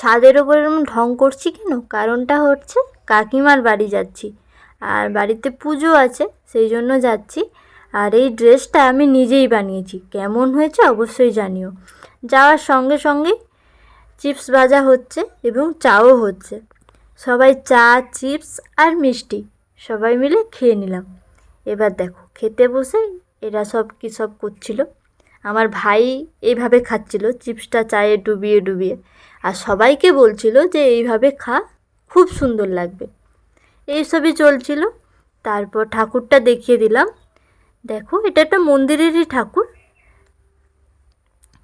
ছাদের ওপর এরকম ঢং করছি কেন? কারণটা হচ্ছে কাকিমার বাড়ি যাচ্ছি। আর বাড়িতে পুজো আছে, সেই জন্য যাচ্ছি। আর এই ড্রেসটা আমি নিজেই বানিয়েছি। কেমন হয়েছে অবশ্যই জানিও। যাওয়ার সঙ্গে সঙ্গে চিপস ভাজা হচ্ছে এবং চাও হচ্ছে। সবাই চা, চিপস আর মিষ্টি সবাই মিলে খেয়ে নিলাম। এবার দেখো, খেতে বসে এরা সব কী সব করছিল? আমার ভাই এইভাবে খাচ্ছিল, চিপসটা চায়ে ডুবিয়ে ডুবিয়ে। আর সবাইকে বলছিল যে এইভাবে খা, খুব সুন্দর লাগবে। এইসবই চলছিল। তারপর ঠাকুরটা দেখিয়ে দিলাম। দেখো, এটা একটা মন্দিরেরই ঠাকুর।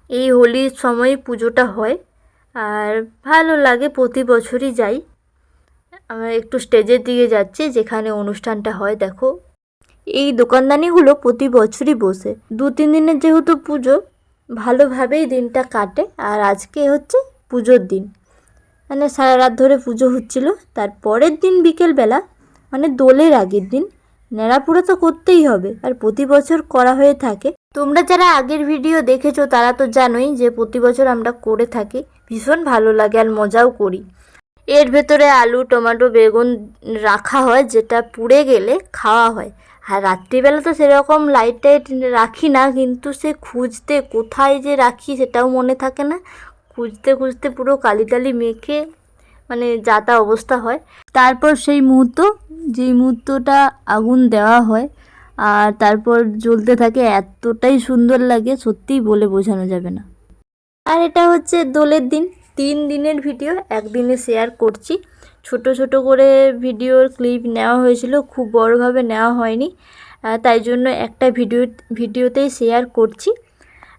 এই হোলির সময় পুজোটা হয়। আর ভালো লাগে, প্রতি বছরই যাই। আমরা একটু স্টেজের দিকে যাচ্ছি, যেখানে অনুষ্ঠানটা হয়। দেখো এই দোকানদানিগুলো প্রতি বছরই বসে। দু, তিন দিনের যেহেতু পুজো, ভালোভাবেই দিনটা কাটে। আর আজকে হচ্ছে পুজোর দিন। মানে সারা রাত ধরে পুজো হচ্ছিল। তার পরের দিন বিকেলবেলা মানে দোলের আগের দিন নেড়াপুরো তো করতেই হবে। আর প্রতি বছর করা হয়ে থাকে। তোমরা যারা আগের ভিডিও দেখেছ, তারা তো জানোই যে প্রতি বছর আমরা করে থাকি। ভীষণ ভালো লাগে আর মজাও করি। এর ভেতরে আলু, টমেটো, বেগুন রাখা হয়, যেটা পুড়ে গেলে খাওয়া হয়। আর রাত্রিবেলা তো সেরকম লাইট টাইট রাখি না, কিন্তু সে খুঁজতে কোথায় যে রাখি সেটাও মনে থাকে না। খুঁজতে খুঁজতে পুরো কালি টালি মেখে মানে যা তা অবস্থা হয়। তারপর সেই মুহূর্ত, যেই মুহূর্তটা আগুন দেওয়া হয়, আর তারপর জ্বলতে থাকে এতটাই সুন্দর লাগে, সত্যিই বলে বোঝানো যাবে না। আর এটা হচ্ছে দোলের দিন, তিন দিনের ভিডিও একদিনে শেয়ার করছি। ছোট ছোট করে ভিডিওর ক্লিপ নেওয়া হয়েছিল, খুব বড়োভাবে নেওয়া হয়নি। তাই জন্য একটা ভিডিও, ভিডিওতেই শেয়ার করছি।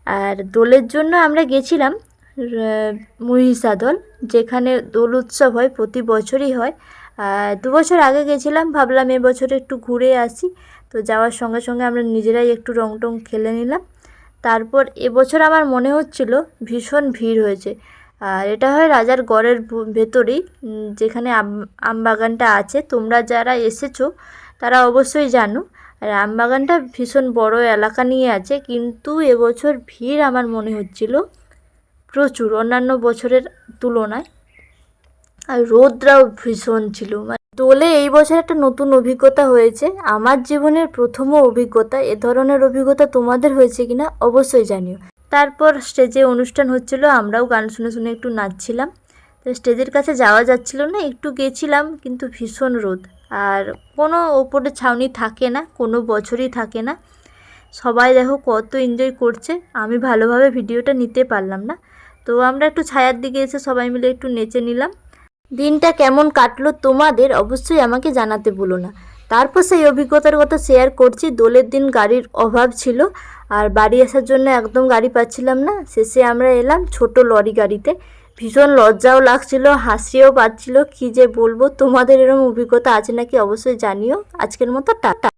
আর দোলের জন্য আমরা গেছিলাম র- মহিষাদল যেখানে দোল উৎসব হয়, প্রতি বছরই হয়। দু বছর আগে গেছিলাম, ভাবলাম এবছর একটু ঘুরে আসি। তো যাওয়ার সঙ্গে সঙ্গে আমরা নিজেরাই একটু রং টং খেলে নিলাম। তারপর এবছর আমার মনে হচ্ছিল ভীষণ ভিড় হয়েছে। আর এটা হয় রাজার গড়ের ভেতরেই যেখানে আম আমবাগানটা আছে। তোমরা যারা এসেছ, তারা অবশ্যই জানো। আর আমবাগানটা ভীষণ বড় এলাকা নিয়ে আছে, কিন্তু এবছর ভিড় আমার মনে হচ্ছিল প্রচুর, অন্যান্য বছরের তুলনায়। আর রোদরাও ভীষণ ছিল। মানে দোলে এই বছর একটা নতুন অভিজ্ঞতা হয়েছে। আমার জীবনের প্রথম অভিজ্ঞতা, এ ধরনের অভিজ্ঞতা তোমাদের হয়েছে কিনা অবশ্যই জানিও। তারপর স্টেজে অনুষ্ঠান হচ্ছিল, আমরাও গান শুনে শুনে একটু নাচছিলাম। তো স্টেজের কাছে যাওয়া যাচ্ছিল না, একটু গেছিলাম, কিন্তু ভীষণ রোদ। আর কোনো ওপরে ছাউনি থাকে না, কোনো বছরই থাকে না। সবাই দেখো কত এনজয় করছে, আমি ভালোভাবে ভিডিওটা নিতে পারলাম না। তো আমরা একটু ছায়ার দিকে এসে সবাই মিলে একটু নেচে নিলাম। দিনটা কেমন কাটলো তোমাদের অবশ্যই আমাকে জানাতে ভুলো না। তারপর সেই অভিজ্ঞতার কথা শেয়ার করছি, দোলের দিন গাড়ির অভাব ছিল। আর বাড়ি আসার জন্য একদম গাড়ি পাচ্ছিলাম না। শেষে আমরা এলাম ছোট লরি গাড়িতে। ভীষণ লজ্জাও লাগছিল, হাসিও পাচ্ছিল, কি যে বলব, তোমাদের এরকম অভিজ্ঞতা আছে নাকি অবশ্যই জানিও। আজকের মতো টাটা।